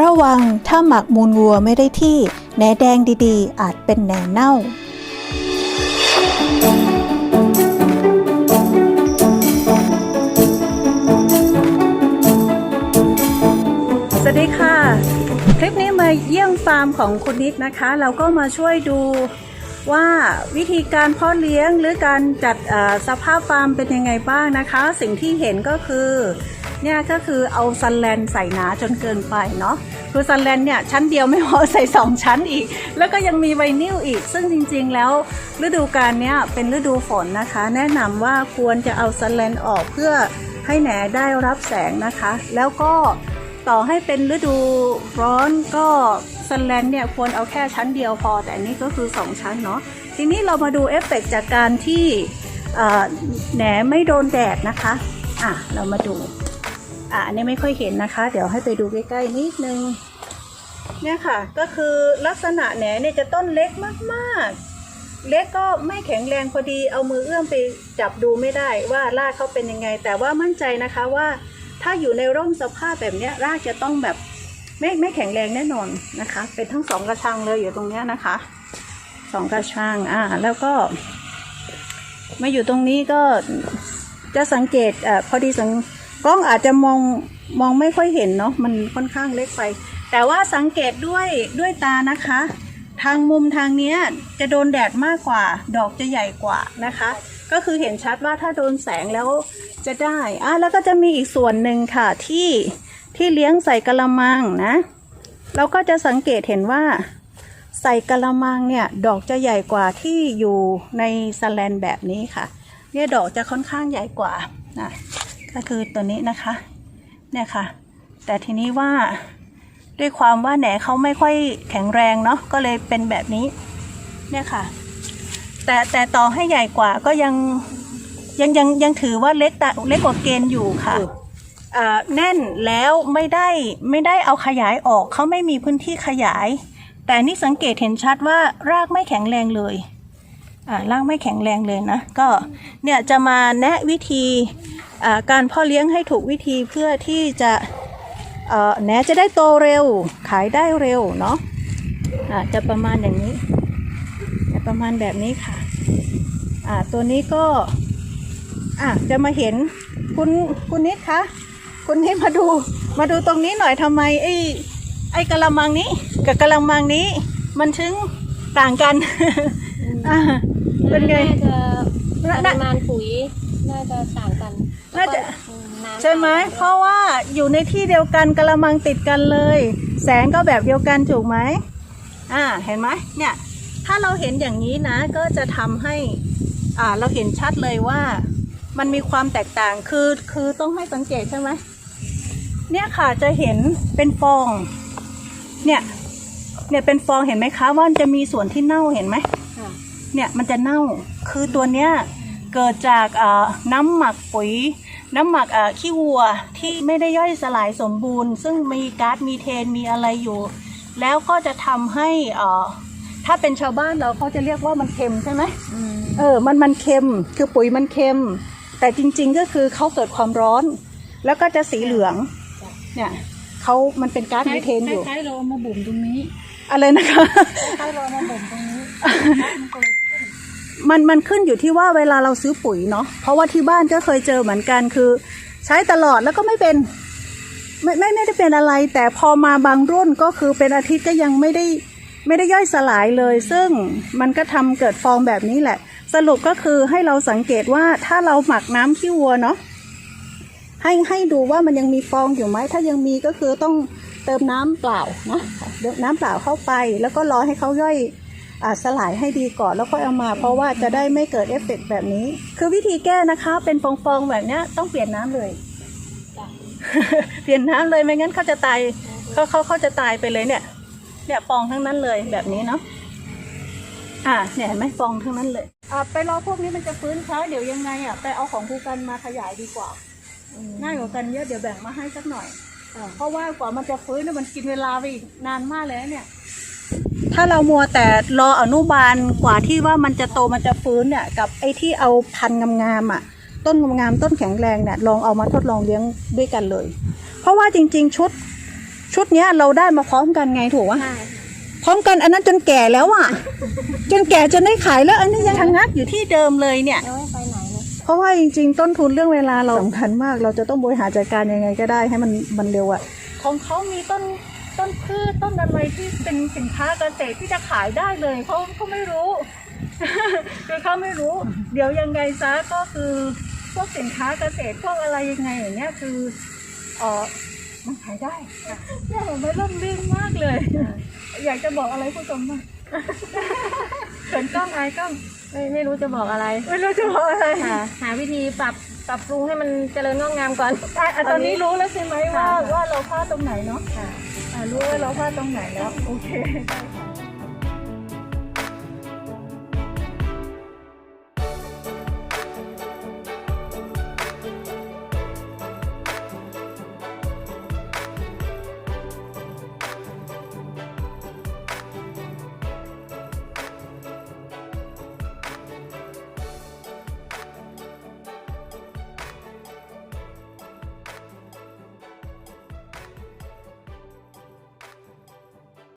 ระวังถ้าหมักมูลวัวไม่ได้ที่แหนแดงดีๆ อาจเป็นแหนเน่า สวัสดีค่ะ คลิปนี้มาเยี่ยมฟาร์มของคุณนิดนะคะ เราก็มาช่วยดูว่าวิธีการเพาะเลี้ยงหรือการจัดสภาพฟาร์มเป็นยังไงบ้างนะคะ สิ่งที่เห็นก็คือ เนี่ยก็คือเอาซันแลนใส่หนาจนเกินไปเนาะคือซันแลนเนี่ยชั้นเดียวไม่พอใส่สองชั้นอีก แล้วก็ยังมีไวนิลอีก ซึ่งจริงๆ แล้วฤดูกาลเนี้ยเป็นฤดูฝนนะคะ แนะนำว่าควรจะเอาซันแลนออกเพื่อให้แหนได้รับแสงนะคะ แล้วก็ต่อให้เป็นฤดูร้อนก็สแลนเนี่ยควรเอาแค่ชั้นเดียวพอ แต่อันนี้ก็คือ 2 ชั้นเนาะทีนี้เรามาดูเอฟเฟกต์จากการที่แหนไม่โดนแดดนะคะอะเรามาดู อะอันนี้ไม่ค่อยเห็นนะคะ เดี๋ยวให้ไปดูใกล้ๆนิดนึงเนี่ยค่ะ ก็คือลักษณะแหนเนี่ยจะต้นเล็กมากๆ เล็กก็ไม่แข็งแรงพอดี เอามือเอื้อมไปจับดูไม่ได้ว่ารากเขาเป็นยังไง แต่ว่ามั่นใจนะคะว่าถ้าอยู่ในร่มสภาพแบบเนี้ยรากจะต้องแบบไม่ไม่แข็งแรงแน่นอนนะคะ เป็นทั้งสองกระชังเลยอยู่ตรงเนี้ยนะคะสองกระชังอ่าแล้วก็ มาอยู่ตรงนี้ก็จะสังเกตอ่าพอดีสัง กล้องอาจจะมองมองไม่ค่อยเห็นเนาะมันค่อนข้างเล็กไป แต่ว่าสังเกตด้วยด้วยตานะคะ ทางมุมทางเนี้ยจะโดนแดดมากกว่า ดอกจะใหญ่กว่านะคะ ก็คือเห็นชัดว่าถ้าโดนแสงแล้วจะได้อะแล้วก็จะมีอีกส่วนหนึ่งค่ะที่ที่เลี้ยงใส่กะละมังนะ เราก็จะสังเกตเห็นว่า ใส่กะละมังเนี่ยดอกจะใหญ่กว่าที่อยู่ในสแลนแบบนี้ค่ะ เนี่ยดอกจะค่อนข้างใหญ่กว่านะ ก็คือตัวนี้นะคะ เนี่ยค่ะ แต่ทีนี้ว่าด้วยความว่าแหนเขาไม่ค่อยแข็งแรงเนาะก็เลยเป็นแบบนี้ เนี่ยค่ะ แต่แต่ต่อให้ใหญ่กว่าก็ยังยังยังยังถือว่าเล็กแต่เล็กกว่าเกณฑ์อยู่ค่ะอ่าแน่นแล้วไม่ได้ไม่ได้เอาขยายออกเขาไม่มีพื้นที่ขยาย แต่นี่สังเกตเห็นชัดว่ารากไม่แข็งแรงเลยอ่า รากไม่แข็งแรงเลยนะ ก็เนี่ยจะมาแนะวิธีการพ่อเลี้ยงให้ถูกวิธีเพื่อที่จะแหนจะได้โตเร็ว ขายได้เร็วเนาะอ่าจะประมาณอย่างนี้จะประมาณแบบนี้ค่ะอ่าตัวนี้ก็อะจะมาเห็นคุณคุณนิดคะคุณนิดมาดูมาดูตรงนี้หน่อยทำไมไอ้ไอ้กะละมังนี้ กับกะละมังนี้ มันถึงต่างกันอ่า เป็นไง น่าจะปริมาณปุ๋ยน่าจะต่างกันน่าจะ แล้วก็น้ำใช่ไหมต่างกันเพราะว่าอยู่ในที่เดียวกันกะละมังติดกันเลย แสงก็แบบเดียวกันถูกไหมอ่าเห็นไหมเนี่ยถ้าเราเห็นอย่างนี้นะก็จะทำให้อ่าเราเห็นชัดเลยว่า มันมีความแตกต่างคือคือต้องให้สังเกตใช่ไหมเนี่ยค่ะจะเห็นเป็นฟองเนี่ยเนี่ยเป็นฟองเห็นไหมคะว่ามันจะมีส่วนที่เน่าเห็นไหมค่ะ เนี่ยมันจะเน่า คือตัวเนี้ยเกิดจากเอ่อน้ำหมักปุ๋ย น้ำหมักเอ่อขี้วัวที่ไม่ได้ย่อยสลายสมบูรณ์ ซึ่งมีก๊าซมีเทนมีอะไรอยู่ แล้วก็จะทำให้เอ่อถ้าเป็นชาวบ้านเราเขาจะเรียกว่ามันเค็มใช่ไหมอืมเออ มันมันเค็ม คือปุ๋ยมันเค็ม แต่จริง ๆ ก็คือเขาเกิดความร้อน แล้วก็จะสีเหลือง เนี่ยเขามันเป็นก๊าซมีเทนอยู่คล้ายๆเราเอามาบ่มตรงนี้ อะไรนะคะคล้ายๆเราเอามาบ่มตรงนี้ มันมันขึ้นอยู่ที่ว่าเวลาเราซื้อปุ๋ยเนาะเพราะว่าที่บ้านก็เคยเจอเหมือนกันคือ ใช้ตลอดแล้วก็ไม่เป็น ไม่ไม่ไม่ได้เป็นอะไร แต่พอมาบางรุ่นก็คือเป็นอาทิตย์ก็ยังไม่ได้ไม่ได้ย่อยสลายเลย ซึ่งมันก็ทำเกิดฟองแบบนี้แหละ สรุปก็คือให้เราสังเกตว่าถ้าเราหมักน้ำขี้วัวเนาะให้ให้ดูว่ามันยังมีฟองอยู่ไหมถ้ายังมีก็คือต้องเติมน้ำเปล่านะเติมน้ำเปล่าเข้าไป แล้วก็รอให้เขาย่อย สลายให้ดีก่อนแล้วค่อยเอามา เพราะว่าจะได้ไม่เกิดเอฟเฟกต์แบบนี้ คือวิธีแก้นะคะ เป็นฟองๆแบบเนี้ยต้องเปลี่ยนน้ำเลยจ้ะเปลี่ยนน้ำเลยไม่งั้นเขาจะตายเขาเขาเขาจะตายไปเลยเนี่ย เนี่ยฟองทั้งนั้นเลยแบบนี้เนาะอ่าเนี่ยเห็นไหมฟองทั้งนั้นเลยอ่าไปรอพวกนี้มันจะฟื้นช้าเดี๋ยวยังไงอะไปเอาของครูกันมาขยายดีกว่าง่ายกว่ากันเยอะเดี๋ยวแบ่งมาให้สักหน่อยเพราะว่ากว่ามันจะฟื้นเนี่ยมันกินเวลาไปอีกนานมากเลยนะเนี่ย ถ้าเรามัวแต่รออนุบาลกว่าที่ว่ามันจะโตมันจะฟื้นเนี่ย กับไอ้ที่เอาพันธุ์งามๆอะ ต้นงามๆต้นแข็งแรงเนี่ยลองเอามาทดลองเลี้ยงด้วยกันเลย เพราะว่าจริง ๆ ชุด ชุดเนี้ยเราได้มาพร้อมกันไงถูกวะใช่พร้อมกันอันนั้นจนแก่แล้วอะ จนแก่จนได้ขายแล้ว อันนี้ยังชะงักอยู่ที่เดิมเลยเนี่ยยังไม่ไปไหนเลยเพราะว่าจริง ๆ ต้นทุนเรื่องเวลาเราสำคัญมาก เราจะต้องบริหารจัดการยังไงก็ได้ให้มันมันเร็วอะของเขามีต้น ต้นพืชต้นอะไรที่เป็นสินค้าเกษตรที่จะขายได้เลยเขาเขาไม่รู้ คือเขาไม่รู้ เดี๋ยวยังไงซะก็คือพวกสินค้าเกษตรพวกอะไรยังไงอย่างเงี้ยคือเออมันขายได้เนี่ยผมไม่ร่มรื่นมากเลย อยากจะบอกอะไรผู้ชมบ้างเขินกล้องอายกล้องไม่ไม่รู้จะบอกอะไร ไม่รู้จะบอกอะไรค่ะหาวิธีปรับปรับปรุงให้มันเจริญงอกงามก่อนอะอะตอนนี้รู้แล้วใช่ไหมว่าค่ะว่าเราพลาดตรงไหนเนาะค่ะอะ รู้ว่าเราพลาดตรงไหนแล้ว โอเคได้ค่ะ